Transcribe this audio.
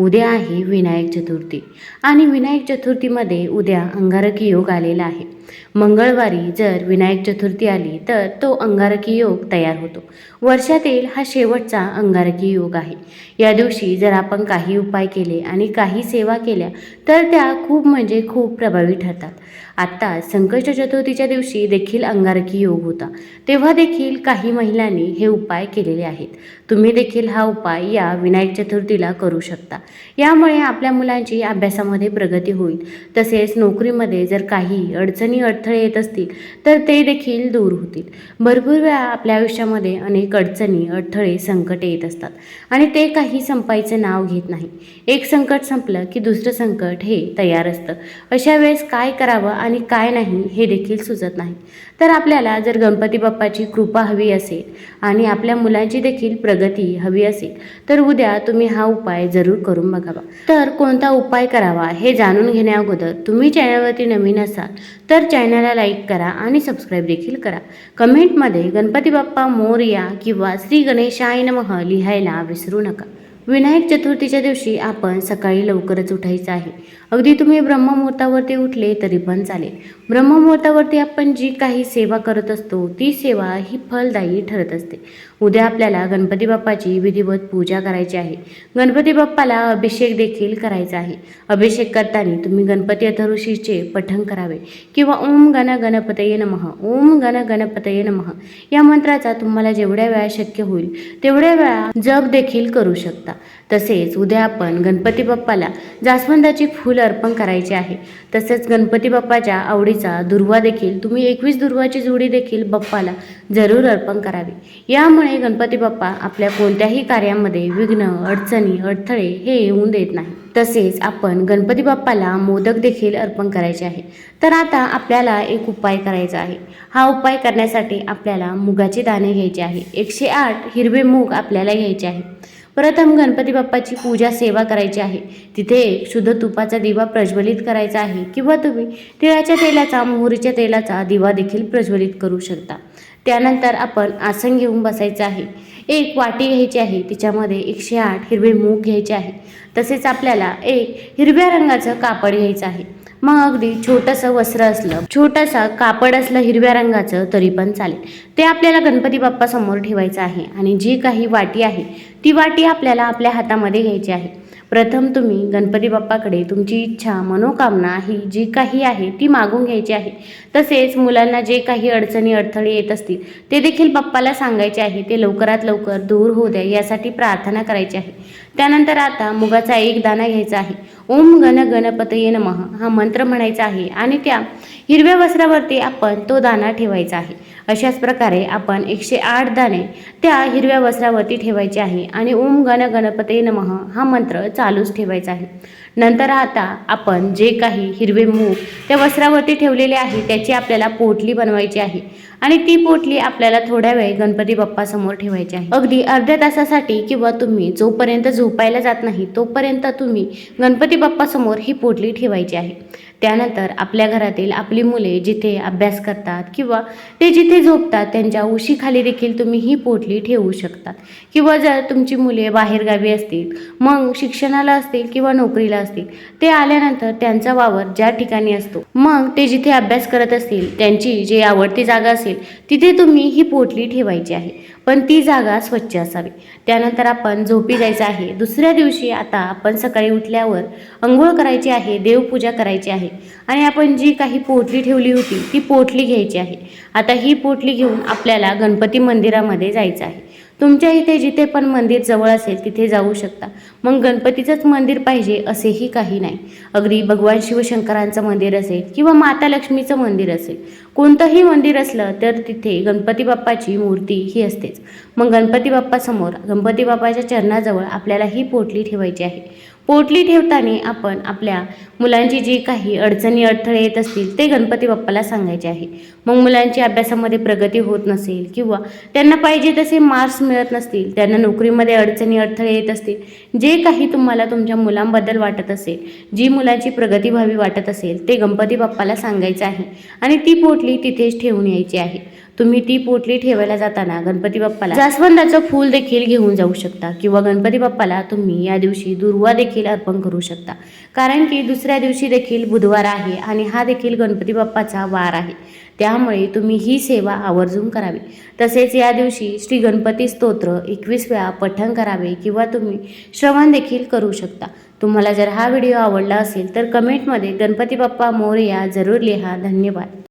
उद्या आहे विनायक चतुर्थी. आणि विनायक चतुर्थीमध्ये उद्या अंगारकी योग आलेला आहे. मंगळवारी जर विनायक चतुर्थी आली तर तो अंगारकी योग तयार होतो. वर्षातील हा शेवटचा अंगारकी योग आहे. या दिवशी जर आपण काही उपाय केले आणि काही सेवा केल्या तर त्या खूप म्हणजे खूप प्रभावी ठरतात. आत्ता संकष्ट चतुर्थीच्या दिवशी देखील अंगारकी योग होता. तेव्हा देखील काही महिलांनी हे उपाय केलेले आहेत. तुम्ही देखील हा उपाय या विनायक चतुर्थीला करू शकता. यामुळे आपल्या मुलांची अभ्यासामध्ये प्रगती होईल. तसेच नोकरीमध्ये जर काही अडचणी अडथळे येत असतील तर ते देखील दूर होतील. भरपूर वेळा आपल्या आयुष्यामध्ये अनेक अडचणी अडथळे संकटे येत असतात आणि ते काही संपायचं नाव घेत नाही. एक संकट संपलं की दुसरं संकट हे तयार असतं. अशा वेळेस काय करावं आणि काय नाही हे देखील सुचत नाही. तर आपल्याला जर गणपती बाप्पाची कृपा हवी असेल आणि आपल्या मुलांची देखील प्रगती हवी असेल तर उद्या तुम्ही हा उपाय जरूर करून बघावा तर कोणता उपाय करावा हे जाणून घेण्याअगोदर तुम्ही चॅनलवरती नवीन असाल तर चॅनलला लाईक करा आणि सबस्क्राईब देखील करा. कमेंटमध्ये गणपती बाप्पा मोरया किंवा श्री गणेशाय नमः लिहायला विसरू नका. विनायक चतुर्थीच्या दिवशी आपण सकाळी लवकरच उठायचं आहे. अगदी तुम्ही ब्रह्ममुहूर्तावरती उठले तरी पण चालेल. ब्रह्ममुहूर्तावरती आपण जी काही सेवा करत असतो ती सेवा ही फलदायी ठरत असते. उद्या आपल्याला गणपती बाप्पाची विधिवत पूजा करायची आहे. गणपती बाप्पाला अभिषेक देखील करायचा आहे. अभिषेक करताना तुम्ही गणपती अथरुषीचे पठण करावे किंवा ओम गण गणपतये नमः ओम गण गणपतये नमः या मंत्राचा तुम्हाला जेवढ्या वेळा शक्य होईल तेवढ्या वेळा जप देखील करू शकता. तसेच उद्या आपण गणपती बाप्पाला जास्वंदाची फूल अर्पण करायचे आहे. तसेच गणपती बाप्पाच्या आवडीचा दुर्वा देखील तुम्ही एकवीस दुर्वाची जोडी देखील बाप्पाला जरूर अर्पण करावी. यामुळे गणपती बाप्पा आपल्या कोणत्याही कार्यामध्ये विघ्न अडचणी अडथळे हे येऊन देत नाही. तसेच आपण गणपती बाप्पाला मोदक देखील अर्पण करायचे आहे. तर आता आपल्याला एक उपाय करायचा आहे. हा उपाय करण्यासाठी आपल्याला मुगाचे दाणे घ्यायचे आहे. एकशे आठ हिरवे मूग आपल्याला घ्यायचे आहे. प्रथम गणपती बाप्पाची पूजा सेवा करायची आहे. तिथे एक शुद्ध तुपाचा दिवा प्रज्वलित करायचा आहे किंवा तुम्ही तिळाच्या तेलाचा मोहरीच्या तेलाचा दिवा देखील प्रज्वलित करू शकता. त्यानंतर आपण आसन घेऊन बसायचं आहे. एक वाटी घ्यायची आहे तिच्यामध्ये एकशे आठ हिरवे मूग घ्यायचे आहे. तसेच आपल्याला एक हिरव्या रंगाचं कापड घ्यायचं आहे. मग अगदी छोटंसं वस्त्र असलं छोटंसं कापड असलं हिरव्या रंगाचं तरी पण चालेल. ते आपल्याला गणपती बाप्पा समोर ठेवायचं आहे आणि जी काही वाटी आहे ती वाटी आपल्याला आपल्या हातामध्ये घ्यायची आहे. प्रथम तुम्ही गणपती बाप्पाकडे तुमची इच्छा मनोकामना ही जी काही आहे ती मागून घ्यायची आहे. तसेच मुलांना जे काही अडचणी अडथळे येत असतील ते देखील बाप्पाला सांगायचे आहे. ते लवकरात लवकर दूर होऊ द्या यासाठी प्रार्थना करायची आहे. त्यानंतर आता मुगाचा एक दाणा घ्यायचा आहे. ओम गण गणपतये नमः हा मंत्र म्हणायचा आहे आणि त्या हिरव्या वस्त्रावरती आपण तो दाणा ठेवायचा आहे. अशाच प्रकारे आपण एकशे आठ दाणे त्या हिरव्या वस्त्रावरती ठेवायचे आहे आणि ओम गण गणपते नमः हा मंत्र चालूच ठेवायचा आहे. नंतर आता आपण जे काही हिरवे मूग त्या वस्त्रावरती ठेवलेले आहे त्याची आपल्याला पोटली बनवायची आहे आणि ती पोटली आपल्याला थोड्या वेळ गणपती बाप्पासमोर ठेवायची आहे. अगदी अर्ध्या तासासाठी किंवा तुम्ही जोपर्यंत झोपायला जात नाही तोपर्यंत तुम्ही गणपती बाप्पासमोर ही पोटली ठेवायची आहे. त्यानंतर आपल्या घरातील आपली मुले जिथे अभ्यास करतात किंवा ते जिथे झोपतात त्यांच्या उशीखाली देखील तुम्ही ही पोटली ठेवू शकतात किंवा जर तुमची मुले बाहेरगावी असतील मग शिक्षणाला असतील किंवा नोकरीला असतील ते आल्यानंतर त्यांचा वावर ज्या ठिकाणी असतो मग ते जिथे अभ्यास करत असतील त्यांची जी आवडती जागा असेल तिथे तुम्ही ही पोटली ठेवायची आहे. पण ती जागा स्वच्छ असावी. त्यानंतर आपण झोपी जायचं आहे. दुसऱ्या दिवशी आता आपण सकाळी उठल्यावर अंघोळ करायची आहे देवपूजा करायची आहे आणि आपण जी काही पोटली ठेवली होती ती पोटली घ्यायची आहे. आता ही पोटली घेऊन आपल्याला गणपती मंदिरामध्ये जायचं आहे. तुमच्या इथे जिथे पण मंदिर जवळ असेल तिथे जाऊ शकता. मग गणपतीचंच मंदिर पाहिजे असेही काही नाही. अगदी भगवान शिवशंकरांचं मंदिर असेल किंवा माता लक्ष्मीचं मंदिर असेल. कोणतंही मंदिर असलं तर तिथे गणपती बाप्पाची मूर्ती ही असतेच. मग गणपती बाप्पासमोर गणपती बाप्पाच्या चरणाजवळ आपल्याला ही पोटली ठेवायची आहे. पोटली ठेवताना आपण आपल्या मुलांची जी काही अडचणी अडथळे येत असतील ते गणपती बाप्पाला सांगायचे आहे. मग मुलांची अभ्यासामध्ये प्रगती होत नसेल किंवा त्यांना पाहिजे तसे मार्क्स मिळत नसतील त्यांना नोकरीमध्ये अडचणी अडथळे येत असतील जे काही तुम्हाला तुमच्या मुलांबद्दल वाटत असेल जी मुलांची प्रगती व्हावी वाटत असेल ते गणपती बाप्पाला सांगायचं आहे आणि ती पोटली तिथेच ठेवून यायची आहे. तुम्ही ती पोटली ठेवायला जाताना गणपती बाप्पाला जास्वंदाचं फूल देखील घेऊन जाऊ शकता किंवा गणपती बाप्पाला तुम्ही या दिवशी दुर्वा देखील अर्पण करू शकता. कारण की दुसऱ्या दिवशी देखील बुधवार आहे आणि हा देखील गणपती बाप्पाचा वार आहे. त्यामुळे तुम्ही ही सेवा आवर्जून करावी. तसेच या दिवशी श्री गणपती स्तोत्र एकवीस वेळा पठण करावे किंवा तुम्ही श्रवण देखील करू शकता. तुम्हाला जर हा व्हिडिओ आवडला असेल तर कमेंटमध्ये गणपती बाप्पा मोरया जरूर लिहा. धन्यवाद.